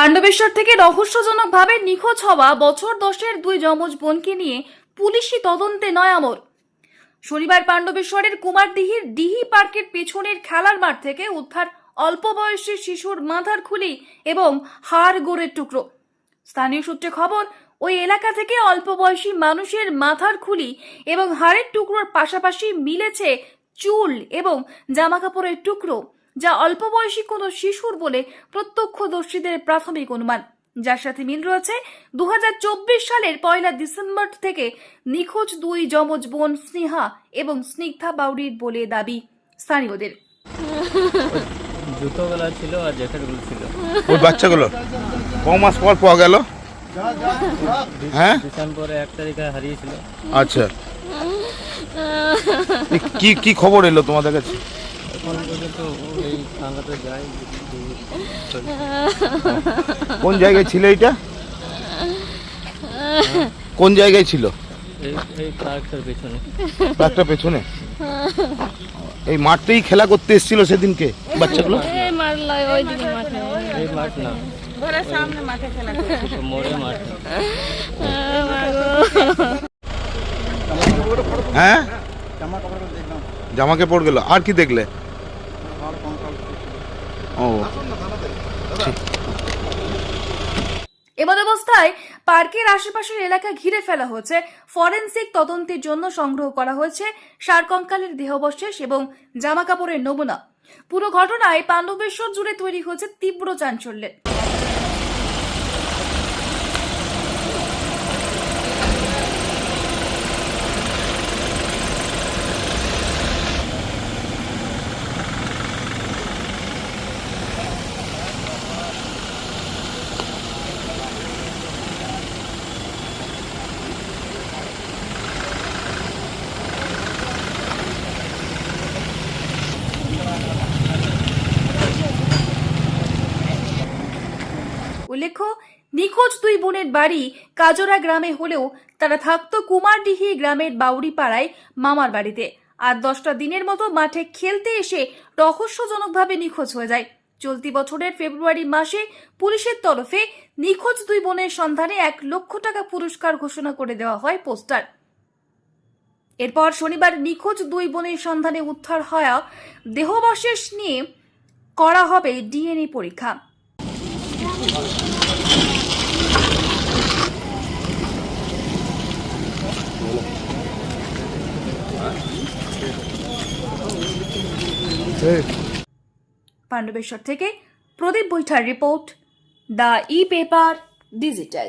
পাণ্ডবেশ্বর থেকে রহস্যজনকভাবে নিখোঁজ হওয়া বছর দশের দুই যমজ বোনকে নিয়ে পুলিশি তদন্তে নয় আমর শনিবার পাণ্ডবেশ্বরের কুমারদিহির ডিহি পার্কের পেছনের খেলার মাঠ থেকে উদ্ধার অল্প বয়সী শিশুর মাথার খুলি এবং হাড় গোড়ের টুকরো। স্থানীয় সূত্রে খবর, ওই এলাকা থেকে অল্প বয়সী মানুষের মাথার খুলি এবং হাড়ের টুকরোর পাশাপাশি মিলেছে চুল এবং জামাকাপড়ের টুকরো। যা অল্প বয়সী কোনো শিশুর বলে প্রত্যক্ষদর্শীদের প্রাথমিক অনুমান। যার সাথে মিল রয়েছে দু হাজার চব্বিশ সালের পয়লা ডিসেম্বর থেকে নিখোঁজ দুই যমজ বোন স্নেহা এবং স্নিগ্ধা বাউরির বলে দাবি স্থানীয়দের। জুতোগুলো ছিল আর জ্যাকেটগুলো ছিল। ওই বাচ্চাগুলো? ক মাস পর পাওয়া গেল? হ্যাঁ? ডিসেম্বরে এক তারিখে হারিয়েছিল। আচ্ছা। কি কি খবর এলো তোমাদের কাছে? কোন জায়গায় ছিল এটা কোন জায়গায় ছিল? পার্কটার পেছনে। এই মাঠটাই খেলা করতে এসেছিল সেদিনকে বাচ্চাগুলো? এই মারলো ওইদিকে মাঠে এই মাঠ না। ঘরের সামনে মাঠে খেলা করছে। মোড়ে মাঠ। হ্যাঁ? জামা কাপড় গেল। আর কি দেখলে? ও। এমন অবস্থায় পার্কের আশেপাশের এলাকা ঘিরে ফেলা হয়েছে। ফরেন্সিক তদন্তের জন্য সংগ্রহ করা হয়েছে সারকঙ্কালের দেহবশেষ এবং জামাকাপড়ের নমুনা। পুরো ঘটনায় পাণ্ডবেশ্বর জুড়ে তৈরি হয়েছে তীব্র চাঞ্চল্যের। উল্লেখ্য, নিখোঁজ দুই বোনের বাড়ি কাজরা গ্রামে হলেও তারা থাকত কুমারডিহি গ্রামের বাউরিপাড়ায় মামার বাড়িতে। আর দশটা দিনের মতো মাঠে খেলতে এসে রহস্যজনকভাবে নিখোঁজ হয়ে যায়। চলতি বছরের ফেব্রুয়ারি মাসে পুলিশের তরফে নিখোঁজ দুই বোনের সন্ধানে এক লক্ষ টাকা পুরস্কার ঘোষণা করে দেওয়া হয় পোস্টার। এরপর শনিবার নিখোঁজ দুই বোনের সন্ধানে উদ্ধার হওয়া দেহবশেষ নিয়ে করা হবে ডিএনএ পরীক্ষা। পাণ্ডবেশ্বর থেকে Pradip Baitha report the E paper digital.